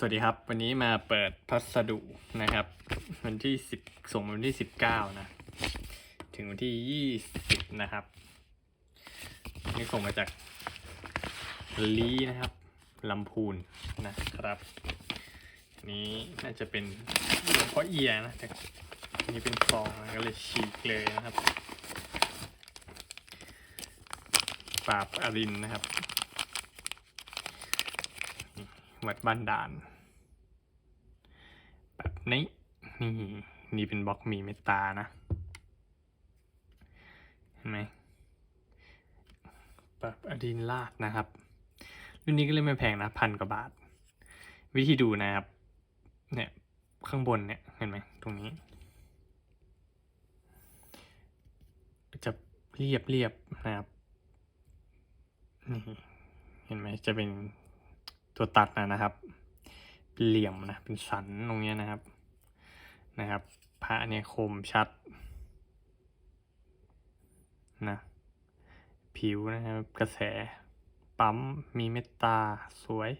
สวัสดีครับ วันนี้มาเปิดพัสดุนะครับ วันที่สิบส่งวันที่สิบเก้านะ ถึงวันที่ยี่สิบนะครับ นี่ส่งมาจากลีนะครับลำพูนนะครับ นี้น่าจะเป็นหลวงพ่อเอียนะแต่นนี้เป็นฟองนะก็เลยฉีกเลยนะครับปราบอรินนะครับ วัดบ้านด่าน แบบนี้ นี่ นี่เป็นบล็อกมีเมตตานะ เห็นไหมแบบอดินลาดนะครับ รุ่นนี้ก็เลยไม่แพงนะพันกว่าบาท วิธีดูนะครับ เนี่ยข้างบนเนี่ยเห็นไหมตรงนี้จะเรียบเรียบๆนะครับ นี่ เห็นไหมจะเป็น ตัวตัดนะนะครับเป็นเหลี่ยมนะเป็นสันตรงเนี้ยนะครับนะครับพระเนี่ยคมชัดนะผิวนะครับกระแสปั๊มมีเมตตาสวย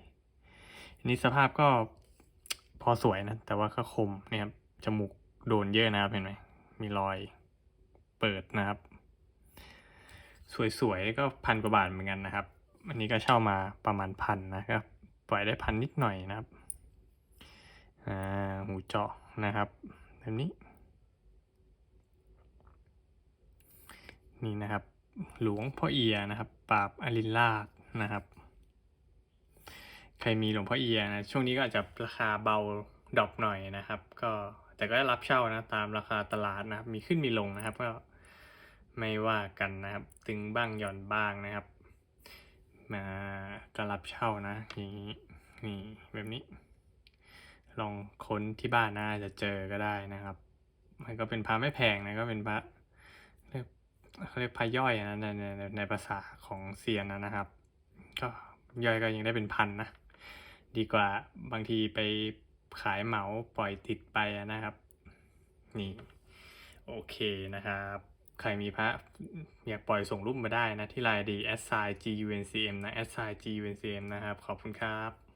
อันนี้สภาพก็พอสวยนะ แต่ว่าก็คมเนี่ยครับจมูกโดนเยอะนะครับเห็นไหมมีรอยเปิดนะครับ สวยๆก็พันกว่าบาทเหมือนกันนะครับ อันนี้ก็เช่ามาประมาณพันนะครับ ปล่อยได้พันนิดหน่อยนะครับ อ่า หูเจาะนะครับแบบนี้ นี่นะครับ หลวงพ่อเอียนะครับ ปราบอรินลาดนะครับ ใครมีหลวงพ่อเอียนะ ช่วงนี้ก็อาจจะราคาเบาดรอปหน่อยนะครับ ก็แต่ก็รับเช่านะตามราคาตลาดนะครับ มีขึ้นมีลงนะครับ ก็ไม่ว่ากันนะครับ ตึงบ้างหย่อนบ้างนะครับ มาก็รับเช่านะอย่างนี้นี่แบบนี้ ลองค้นที่บ้านน่าจะเจอก็ได้นะครับ มันก็เป็นพระไม่แพงนะก็เป็นพระเรียกเขาเรียกพระย่อยนะในในในในภาษาของเซียนนะนะครับ ก็ย่อยก็ยังได้เป็นพันนะดีกว่าบางทีไปขายเหมาปล่อยติดไปนะครับ นี่ โอเคนะครับ ใครมีพระอยากปล่อยส่งรูปมาได้นะที่ไลน์ดี s i g u n c m นะ s i g u n c m นะครับ ขอบคุณครับ